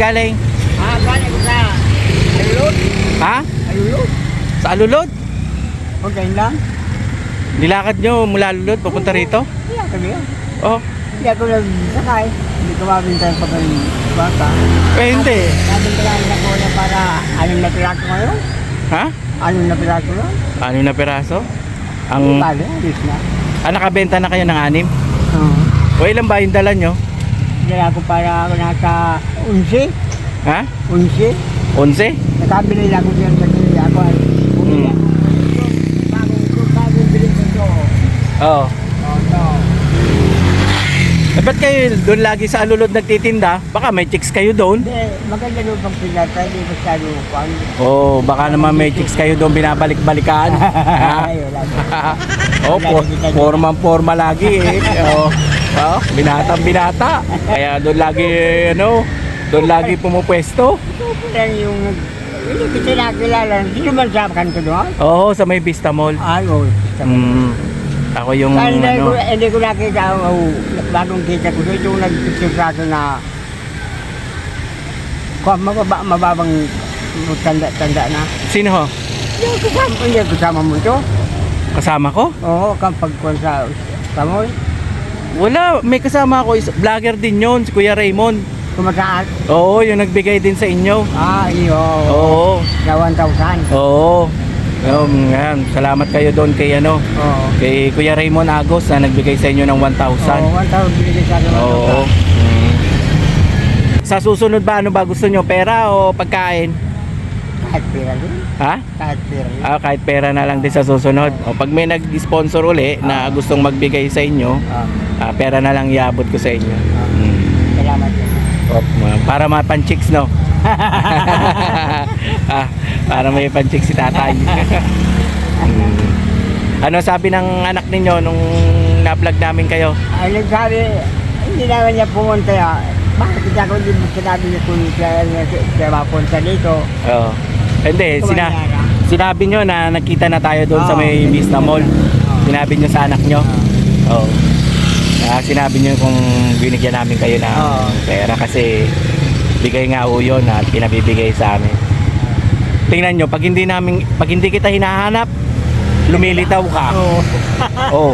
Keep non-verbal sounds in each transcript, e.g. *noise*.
galing? Ah, galing sa Alulod. Ha? Alulod. Sa Alulod? Okay lang. Nilakad nyo mula Alulod papunta rito? Hindi ako yun. Oh, Hindi ako nagsakay. Hindi ko mabintay pa ng bata. eh hindi. Sabing ko na para anong na piraso ngayon. Ha? Anong na piraso lang. Ano na? Ang... Alis na. ah, nakabenta na kayo ng anim? Oo. O ilan ba yung dala nyo? Hindi ako para ako nasa unsi. Ha? Unsi. 11? Nakabili lang ako diyan sa kaya ako ay bumili Hmm. ako. Bagong ko, ito. Oo. Oo, ito. Eh, ba't kayo doon lagi sa Alulod nagtitinda? Baka may chicks kayo doon? Hindi, maganda doon pang pinata, hindi masyado kwan. Oo, baka naman may chicks kayo doon binabalik-balikan. *laughs* Ay, wala na. oh, po, forma-forma lagi eh. *laughs* Oo. Oh, binatang binata. Kaya doon lagi, ano, doon lagi pumupwesto. Yan yung hindi kita nakilala. Hindi naman sa kanto doon. Oo, sa may Vista Mall. Ay, oo. Mm, ako yung, Kaya hindi ko, ano, hindi ko nakita, oh, bagong kita ko. Ito yung nag-picture sa akin na kung mababa, mababang tanda-tanda na. sino ho? Hindi ko kasama, hindi ko kasama mo ito. Kasama ko? Oo, kapag kung sa kamoy, Wala, may kasama ako, is- vlogger din yon si Kuya Raymond. kumataas. Oo, yung nagbigay din sa inyo. Ah, iyo. Oo, Na 1,000. oo. Um, yan, salamat kayo doon kay ano, Oo. kay Kuya Raymond Agos na nagbigay sa inyo ng 1,000. Oo, 1,000 binigay sa akin. Oo. Mm. Sa susunod ba, ano ba gusto nyo? Pera o pagkain? Kahit pera din. Ha? Kahit pera din. Ah, kahit pera na lang din sa susunod. O pag may nag-sponsor uli na gustong magbigay sa inyo, Ah, ah, pera na lang iabot ko sa inyo. Mm. salamat ma- para mga pan-chicks, no? *laughs* ah, para may pan-chicks si tatay. Mm. *laughs* ano sabi ng anak ninyo nung na-vlog namin kayo? Ay, nagsabi, hindi naman niya pumunta ya. Bakit hindi ako hindi sinabi niya kung siya, siya mapunta dito? Oh. Hindi, sina Kumanyara. sinabi nyo na nagkita na tayo doon sa Oo. may Vista Mall. Sinabi nyo sa anak nyo. Oo. Ah, sinabi nyo kung binigyan namin kayo ng Oo. pera kasi bigay nga ho yun at pinabibigay sa amin. Tingnan nyo, pag hindi namin, pag hindi kita hinahanap, lumilitaw ka. Oo. *laughs* Oh.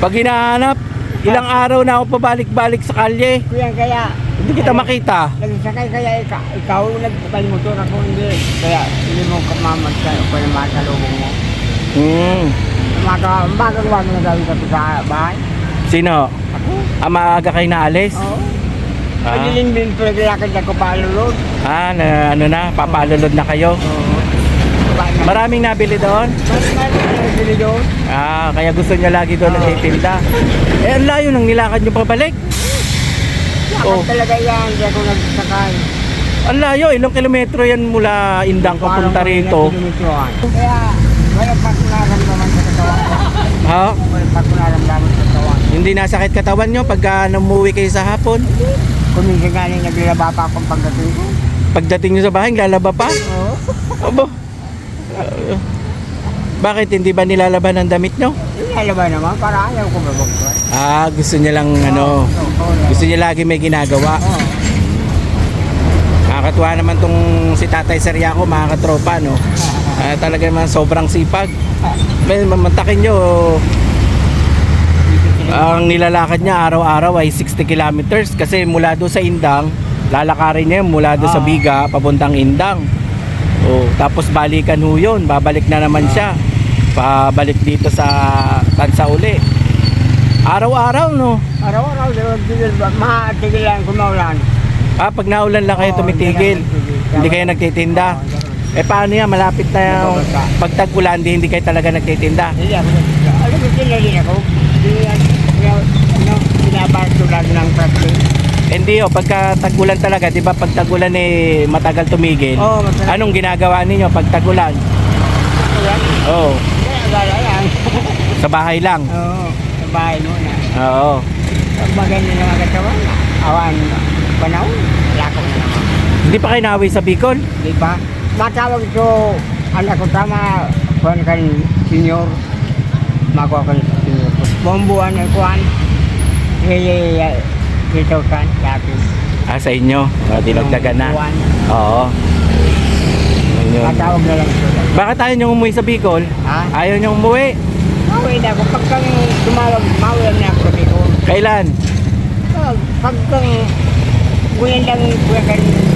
Pag hinahanap, ilang araw na ako pabalik-balik sa kalye. Kuya, kaya, Hindi kita makita. nagsakay kaya ikaw, ikaw nagkalimotor ako hindi. Kaya hindi mo kamamag sa ko na masalubong mo. Hmm. Umaga, umaga umaga na gawin ka sa bahay. Sino? Ako? Ah, maaga kayo naalis? Oo. Ah. Pagilin din paglalakad ako pa lulod. Ah, na, ano na, papalulod na kayo. Oo. Maraming nabili doon? Mas marami na bili doon. Ah, kaya gusto niya lagi doon Oo. nagtitinda. Eh, ang layo nang nilakad niyo pabalik. Yakap Oo. talaga yan, hindi ako nagsakay. Ang layo, ilang kilometro yan mula Indang papunta Parang rito. may kilometrohan. Kaya, wala pa akong naramdaman sa katawan ko. Ha? Wala pa akong naramdaman sa katawan. Hindi nasakit katawan niyo pagka namuwi kayo sa hapon? Kung minsan galing naglilaba pa akong pagdating ko. Pagdating niyo sa bahay, lalaba pa? Oo. Abo. Uh, bakit hindi ba nilalaban ang damit niyo? Ilalaba naman para ayaw ko mabagkwan. Ah, gusto niya lang ano, gusto niya lagi may ginagawa. Oo. Nakakatuwa naman tong si Tatay Seriaco, mga katropa, no? *laughs* Ah, talaga naman sobrang sipag. May mamantakin nyo, ang nilalakad niya araw-araw ay 60 kilometers kasi mula doon sa Indang, lalakarin niya mula doon sa Ah. Biga papuntang Indang. Oh, tapos balikan ho yun, babalik na naman siya. Pabalik dito sa Tansa uli. Araw-araw, no? Araw-araw, tigil ba? Matigil lang kung maulan. Ah, pag naulan lang kayo tumitigil. Hindi kayo nagtitinda. Oo. Eh paano yan? Malapit na yung Nababasa. pag tag-ulan, di hindi kayo talaga nagtitinda. Hindi ako nagtitigil. Alam mo, sila din ako. Hindi yan. Kaya, Ano, ng practice. Hindi oh, pagka tag-ulan talaga, di ba pag tag-ulan eh matagal tumigil. Oo, matagal. Anong ginagawa ninyo pag tag-ulan? Oh, Kaya, gala yan. sa bahay lang. Oo, sa bahay muna. Oo. Pag maganda na mga katawan, awan, panahon, lako na naman. Hindi pa kayo nawi sa Bicol? Di ba? Matawag ko, anak ko tama, kuhan kan senior, makuha kan senior. Bumbuan na kuhan, dito kan, yakin. Ah, sa inyo. Oh, dinagdagan na. Buwan. Oo. Yun. Tatawag na lang ito. Bakit ayaw nyo umuwi sa Bicol? Ha? Ayaw nyo umuwi? Mawin na ako. Pagkang tumawag, mawin na ako ko. Kailan? Oh, Pagkang buwan lang buwan kan ito.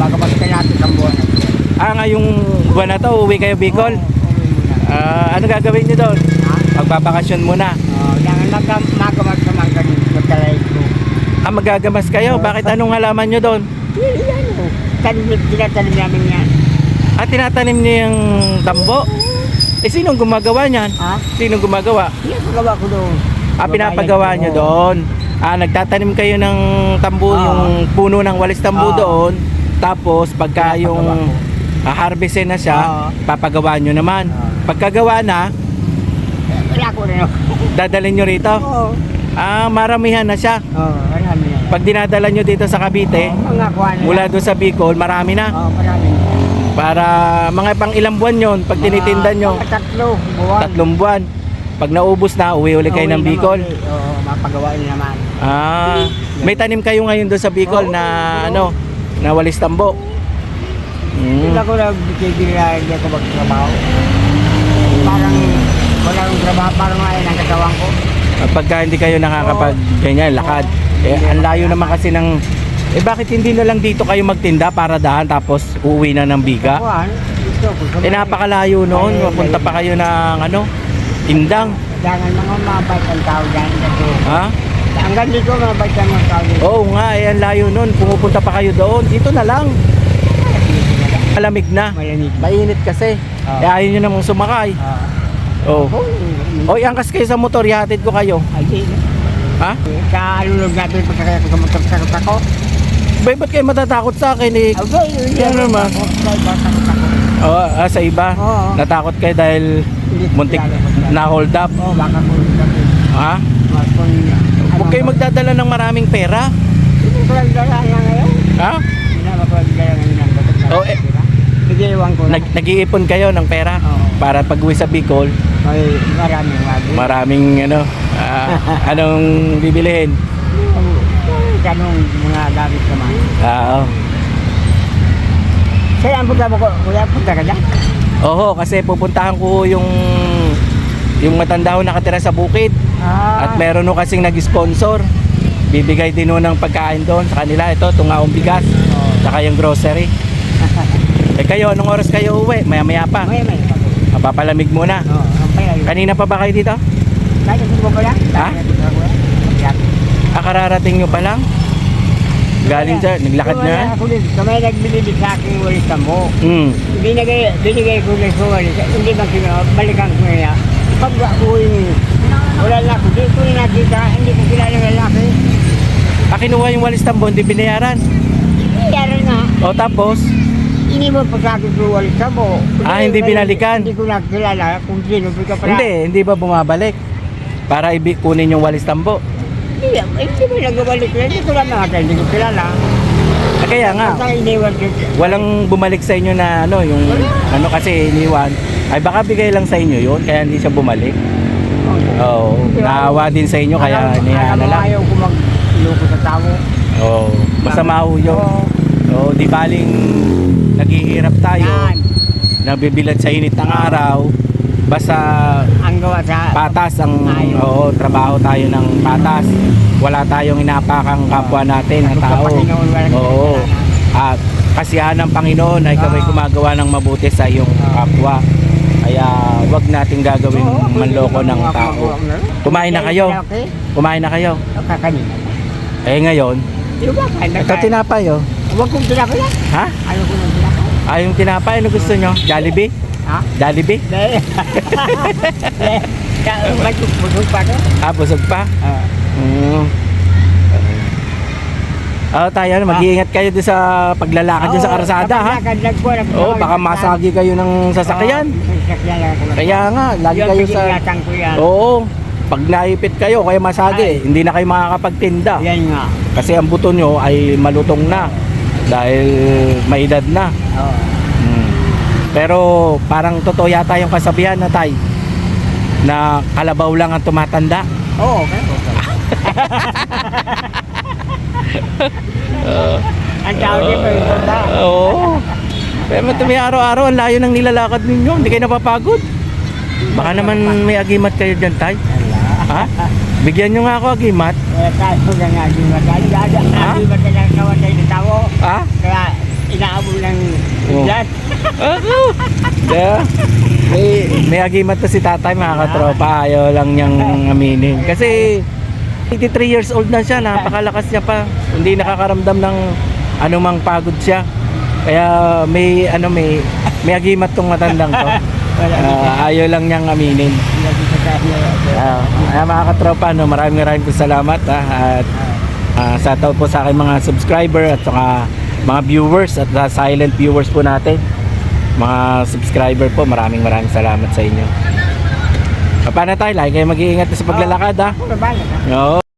Bago magkalapit ang buwan na ito. Ah, ngayong buwan na to, uwi kayo Bicol? Oo. Ah, ano gagawin nyo doon? Ha? Magbabakasyon muna. Oh, jangan magam magamag sa mga ganun. Magkalay ko. Ah, magagamas kayo? Bakit anong halaman nyo doon? Yan o. Tanim, tinatanim namin yan. Ah, tinatanim nyo yung tambo? Eh, sinong gumagawa niyan? Ha? Sinong gumagawa? Yan ang gawa ko doon. Ah, pinapagawa nyo Oo. doon. Ah, nagtatanim kayo ng tambo, Oo. yung puno ng walis tambo Oo. doon. Tapos, pagka yung ko. ah, harvestin na siya, Oo. papagawa nyo naman. Oo. Pagkagawa na, Wala ko rin. *laughs* dadalhin nyo rito. Oo. Ah, maramihan na siya. Oo, marami yan. Pag dinadala nyo dito sa Cavite, Oo, mga kuha na mula doon sa Bicol, marami na. Oo, marami. Para mga pang ilang buwan yon pag tinitinda nyo, Mga tatlo, buwan. tatlong buwan. Pag naubos na, uwi ulit kayo Uwi ng naman Bicol. ulit. Oo, mapagawa nyo naman. Ah, may tanim kayo ngayon doon sa Bicol Oo, na oo. ano, na walis tambo. Hindi Mm. ako nagbibigil na hindi ako magtrabaho. Parang wala akong trabaho, parang ngayon ang katawan ko. Pagka hindi kayo nakakapag ganyan, lakad. Eh, ang layo naman kasi ng eh bakit hindi na lang dito kayo magtinda para dahan tapos uuwi na ng biga? Sa Eh napakalayo noon, mapunta pa kayo ng ano, Indang. Jangan mga mabait ang tao dyan. Ha? Hanggang dito mabait ang mga tao dito. Oo nga, eh ang layo noon, pumupunta pa kayo doon. Dito na lang. Malamig na. Malamig. Mainit kasi. Oo. Eh ayaw nyo namang sumakay. Ah. Oh. Oh. Oy, angkas kayo sa motor, ihatid ko kayo. Ay. Ha? Sa alulog natin pagkakaya ko sa motor sa ako. Bay, ba't kayo matatakot sa akin eh? Okay, yun Yan naman. Ako. Oh, ah, sa iba? Oo. Natakot kayo dahil muntik na hold up? Oo, baka ko sabi. Ha? Mas kung Huwag kayo magdadala ng maraming pera. Hindi ko lang dala ngayon. Ha? Hindi na ako lang dala ngayon ng batok na. Oh, eh. Iwan ko na. Nag nag-iipon kayo ng pera Oo. para pag uwi sa Bicol, May maraming wagi. maraming ano, ah, *laughs* anong bibilihin? Ganong mga gamit naman. Ah, Oo. Sa'yo ang punta mo ko, kuya, punta ka dyan. Oho, kasi pupuntahan ko yung yung matanda ko nakatira sa bukid Ah, at meron ho kasing nag-sponsor. Bibigay din ho ng pagkain doon sa kanila. Ito, tungaong bigas, saka yung grocery. *laughs* Eh kayo, anong oras kayo uwi? Maya-maya pa. May, may. Mapapalamig muna. Oo, yun. Kanina pa ba kayo dito? Kaya mo ko lang? Ha? Mo. Ah, kararating nyo pa lang? Galing dyan, naglakad na? Kamay nagbibigay sa akin walis tambo. Hmm. Binigay, binigay ko na sa walis. Hindi ba sila, balikan ko niya. Pag ako yung, wala na ako, di ko nakita, hindi ko kilala ng lalaki. Ah, kinuha yung walis tambo, hindi binayaran. Kaya nga, O tapos, Iniwan pa sa akin yung walis tambo. Ah, hindi binalikan? Hindi ko nakilala kung sino ka pala. hindi, hindi ba bumabalik? Para ibi kunin yung walis tambo. Hindi, hindi mo nagabalik na. Hindi ko lang nakata, hindi ko kilala. Ah, kaya nga, walang bumalik sa inyo na ano, yung ano kasi iniwan. Ay baka bigay lang sa inyo yun, kaya hindi siya bumalik. Oo, naawa din sa inyo, kaya Alam- niya alam na lang. Ayaw ko magloko sa tao. Oo, masama ho yun. Oo. Oo, di baling naghihirap tayo, Yan. nabibilad sa init ng araw. Basta Ang gawa sa... patas ang Ayun. oo, trabaho tayo ng patas. Wala tayong inapakang kapwa natin na tao. Oo. At kasiyahan ng Panginoon ay kami Ah. gumagawa ng mabuti sa iyong kapwa. Kaya wag nating gagawin Oo, ako manloko ng tao. Kumain na kayo? Okay. Kumain na kayo? Kakanina. Eh ngayon, ito tinapay oh. Huwag kong tinapay yan. Ha? Ayaw ko ng tinapay. Ah, yung tinapay, ano gusto nyo? Jollibee? Ha? Jollibee? *laughs* *laughs* Hindi. Busog pa ko. Ah, busog pa? Ah. Mm. Oh, tayo, mag-iingat kayo doon sa paglalakad dyan sa karsada, ha? kapag po, nag- Oo, baka masagi kayo ng sasakyan. Oo, may sasakyan lang ako. Kaya nga, lagi Yun, kayo sa... ko yan. Oo, pag naipit kayo, kaya masagi, Ay. hindi na kayo makakapagtinda. Yan nga. Kasi ang buto nyo ay malutong na dahil may edad na. Oo. Mm. Pero parang totoo yata yung kasabihan na tay na kalabaw lang ang tumatanda. Oo, okay. *laughs* Oo. *laughs* Ang tao din mo ito ba? Oo. Pero matumi araw-araw, ang layo ng nilalakad ninyo. Hindi kayo napapagod. Baka naman may agimat kayo dyan, tay. Ha? Bigyan nyo nga ako agimat. Kaya tayo na nga di matay. Dada, Ha? di matay ang kawatay ng tao. Ha? Kaya inaabol ng Oo. ulat. Ako. Yeah. May, may agimat to si tatay mga katropa. Ayaw lang niyang aminin. Kasi 83 years old na siya. Napakalakas niya pa. Hindi nakakaramdam ng anumang pagod siya. Kaya may ano may may agimat tong matandang to. *laughs* Ah, ayaw lang niyang aminin. Ah, uh, mga katropa, no, maraming maraming po salamat ah, at uh, sa tao po sa aking mga subscriber at saka mga viewers at uh, silent viewers po natin. Mga subscriber po, maraming maraming salamat sa inyo. Ah, Paano tayo? Lagi kayo mag-iingat sa paglalakad ha. Ba? Oo.